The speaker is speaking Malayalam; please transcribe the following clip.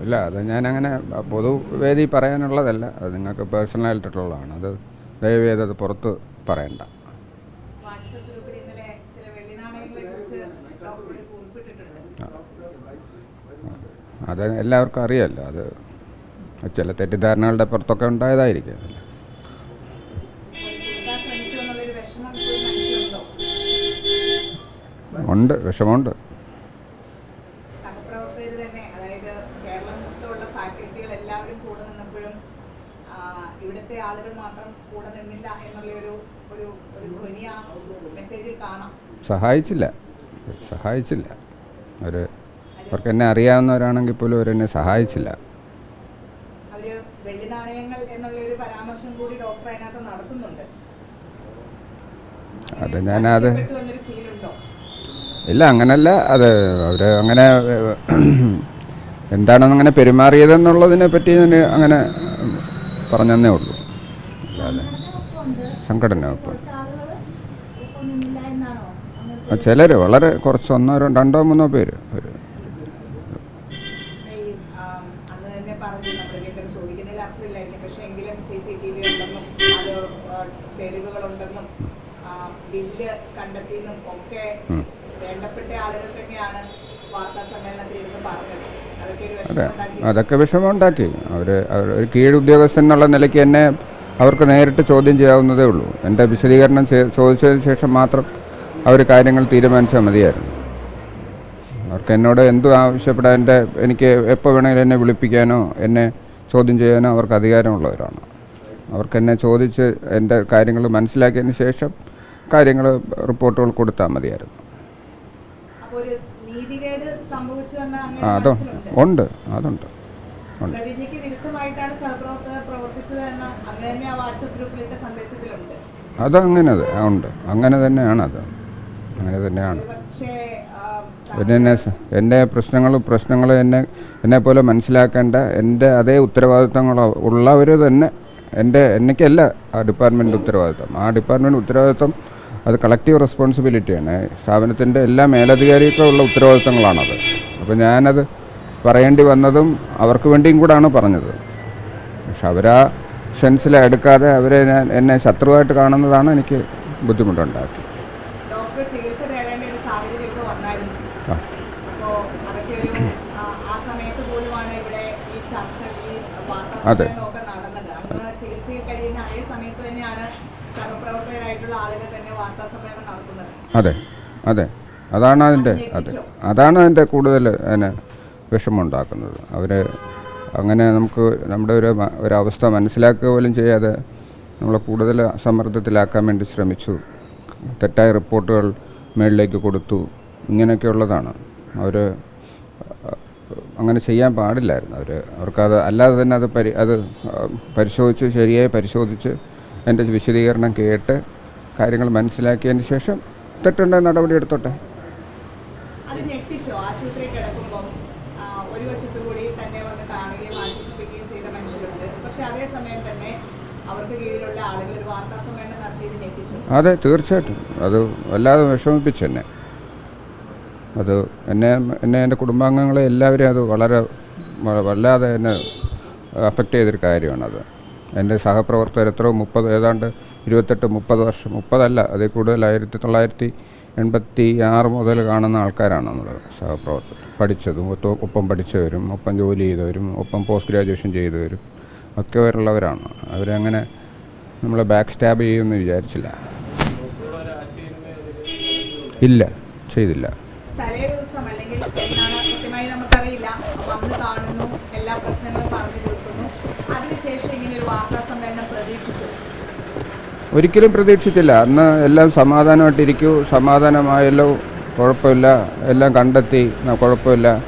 ഇല്ല അത് ഞാനങ്ങനെ പൊതുവേദി പറയാനുള്ളതല്ല. അത് നിങ്ങൾക്ക് പേഴ്സണലായിട്ടുള്ളതാണ്. അത് ദയവ് ചെയ്ത് അത് പുറത്ത് പറയണ്ട. അത് എല്ലാവർക്കും അറിയാമല്ലോ അത് ചില തെറ്റിദ്ധാരണകളുടെ പുറത്തൊക്കെ ഉണ്ടായതായിരിക്കും ഉണ്ട് വിഷമമുണ്ട് സഹപ്രവർത്തകർ തന്നെ അതായത് കേരളം മൊത്തമുള്ള ഫാക്കൽറ്റികൾ എല്ലാവരും കൂടെ നിന്നപ്പോഴും ആ, ഇവിടുത്തെ ആളുകൾ മാത്രം കൂടെ നിന്നില്ല എന്നുള്ള ഒരു ഒരു ഒരു ധ്വനി ആ മെസ്സേജിൽ കാണാം. സഹായിച്ചില്ല. സഹായിച്ചില്ല. അവർ അവർക്ക് എന്നെ അറിയാവുന്നവരാണെങ്കിൽ പോലും അവരെന്നെ സഹായിച്ചില്ല. അവർ വെള്ളി നാണയങ്ങൾ എന്നുള്ള ഒരു പരാമർശം കൂടി ഡോക്ടർ അതിനകത്ത് നടത്തുന്നുണ്ട്. അത് ഞാനത് ഇല്ല അങ്ങനല്ല. അത് അവർ അങ്ങനെ എന്താണെന്ന് അങ്ങനെ പെരുമാറിയതെന്നുള്ളതിനെ പറ്റി ഞാൻ അങ്ങനെ പറഞ്ഞതന്നേ ഉള്ളൂ. അല്ലാതെ സംഘടന ഒപ്പം ചിലർ വളരെ കുറച്ച് ഒന്നോ രണ്ടോ മൂന്നോ പേര് ഒരു കണ്ടെത്തിയെന്നും ഒക്കെ വേണ്ടപ്പെട്ട ആളുകൾ തന്നെയാണ് വാർത്താ സമ്മേളനത്തിൽ ഇരുന്ന് പറഞ്ഞത്. അതെ. വിഷമം ഉണ്ടാക്കി അതൊക്കെ വിഷമമുണ്ടാക്കി. അവർ ഒരു കീഴുദ്യോഗസ്ഥൻ എന്നുള്ള നിലയ്ക്ക് എന്നെ അവർക്ക് നേരിട്ട് ചോദ്യം ചെയ്യാവുന്നതേ ഉള്ളൂ. എന്റെ വിശദീകരണം ചോദിച്ചതിന് ശേഷം മാത്രം അവർ കാര്യങ്ങൾ തീരുമാനിച്ചാൽ മതിയായിരുന്നു. അവർക്ക് എന്നോട് എന്തു ആവശ്യപ്പെടാൻ എന്റെ എനിക്ക് എപ്പോൾ വേണമെങ്കിലും എന്നെ വിളിപ്പിക്കാനോ എന്നെ ചോദ്യം ചെയ്യാനോ അവർക്ക് അധികാരമുള്ളവരാണ്. അവർക്ക് എന്നെ ചോദിച്ച് എന്റെ കാര്യങ്ങൾ മനസ്സിലാക്കിയതിന് ശേഷം കാര്യങ്ങൾ റിപ്പോർട്ടുകൾ കൊടുത്താൽ മതിയായിരുന്നു അപ്പൊ ഒരു നീതികേട് സംഭവിച്ചു എന്ന ആ അതോ ഉണ്ട്. അതുണ്ട്. ഉണ്ട്. അത് അങ്ങനെ ഉണ്ട്. അങ്ങനെ തന്നെയാണത് അങ്ങനെ തന്നെയാണ്. പിന്നെ എന്നെ എന്റെ പ്രശ്നങ്ങൾ പ്രശ്നങ്ങൾ എന്നെ എന്നെ പോലെ മനസ്സിലാക്കേണ്ട എന്റെ അതേ ഉത്തരവാദിത്തങ്ങൾ ഉള്ളവർ തന്നെ എന്റെ എനിക്കല്ല ആ ഡിപ്പാർട്ട്മെന്റ് ഉത്തരവാദിത്തം. ആ ഡിപ്പാർട്ട്മെന്റ് ഉത്തരവാദിത്തം അത് കളക്റ്റീവ് റെസ്പോൺസിബിലിറ്റിയാണ്. സ്ഥാപനത്തിന്റെ എല്ലാ മേലധികാരിക്കും ഉള്ള ഉത്തരവാദിത്തങ്ങളാണത്. അപ്പോൾ ഞാനത് പറയേണ്ടി വന്നതും അവർക്ക് വേണ്ടിയും കൂടാണ് പറഞ്ഞത്. പക്ഷെ അവരാ സെൻസിൽ എടുക്കാതെ അവരെ ഞാൻ എന്നെ ശത്രുവായിട്ട് കാണുന്നതാണ് എനിക്ക് ബുദ്ധിമുട്ടുണ്ടാക്കി അതെ. അതെ. അതെ. അതാണ് അതിന്റെ അതെ. അതാണ് അതിന്റെ കൂടുതൽ അതിനെ വിഷമമുണ്ടാക്കുന്നത്. അവർ അങ്ങനെ നമുക്ക് നമ്മുടെ ഒരു ഒരവസ്ഥ മനസ്സിലാക്കുക പോലും ചെയ്യാതെ നമ്മളെ കൂടുതൽ സമ്മർദ്ദത്തിലാക്കാൻ വേണ്ടി ശ്രമിച്ചു. തെറ്റായ റിപ്പോർട്ടുകൾ മേളിലേക്ക് കൊടുത്തു. ഇങ്ങനെയൊക്കെയുള്ളതാണ് അവർ അങ്ങനെ ചെയ്യാൻ പാടില്ലായിരുന്നു. അവർ അവർക്കത് അല്ലാതെ തന്നെ അത് പരി അത് പരിശോധിച്ച് ശരിയായി പരിശോധിച്ച് എന്റെ വിശദീകരണം കേട്ട് കാര്യങ്ങൾ മനസ്സിലാക്കിയതിന് ശേഷം തെറ്റുണ്ടെങ്കിൽ നടപടി എടുത്തോട്ടെ. അത് ഞെട്ടിച്ചോ. ആശുപത്രി കിടക്കുമ്പോൾ ഒരു വശത്തു കൂടി തന്നെ വന്ന് കാണുകയും ആശ്വസിപ്പിക്കുകയും ചെയ്ത മനുഷ്യരുണ്ട്. പക്ഷെ അതേസമയം തന്നെ അവർക്ക് കീഴിലുള്ള ആളുകൾ ഒരു വാർത്താ സമ്മേളനം നടത്തിയത് ഞെട്ടിച്ചു. അതെ തീർച്ചയായിട്ടും. അത് വല്ലാതെ വിഷമിപ്പിച്ചു എന്നെ. അത് എന്നെ എന്നെ എന്റെ കുടുംബാംഗങ്ങളെ എല്ലാവരെയും അത് വളരെ വല്ലാതെ എന്നെ അഫക്റ്റ് ചെയ്തൊരു കാര്യമാണത്. എന്റെ സഹപ്രവർത്തകർ എത്രയോ മുപ്പത് ഏതാണ്ട് ഇരുപത്തെട്ട് മുപ്പത് വർഷം മുപ്പതല്ല അതിൽ കൂടുതൽ ആയിരത്തി തൊള്ളായിരത്തി എൺപത്തി ആറ് മുതൽ കാണുന്ന ആൾക്കാരാണ് നമ്മൾ സഹപ്രവർത്തകർ. പഠിച്ചതും ഒപ്പം പഠിച്ചവരും ഒപ്പം ജോലി ചെയ്തവരും ഒപ്പം പോസ്റ്റ് ഗ്രാജുവേഷൻ ചെയ്തവരും ഒക്കെ വരുള്ളവരാണ് അവരങ്ങനെ നമ്മളെ ബാക്ക് സ്റ്റാബ് ചെയ്യുമെന്ന് വിചാരിച്ചില്ല. ഇല്ല ചെയ്തില്ല. എല്ലാ പ്രശ്നങ്ങളും പറഞ്ഞു തീർക്കുന്നു. അതിനുശേഷം ഇങ്ങനെ ഒരു വാർത്താ സമ്മേളനം പ്രതീക്ഷിച്ചു. ഒരിക്കലും പ്രതീക്ഷിച്ചില്ല. അന്ന് എല്ലാം സമാധാനമായിട്ടിരിക്കൂ. സമാധാനമായല്ലോ. കുഴപ്പമില്ല. എല്ലാം കണ്ടെത്തി. കുഴപ്പമില്ല.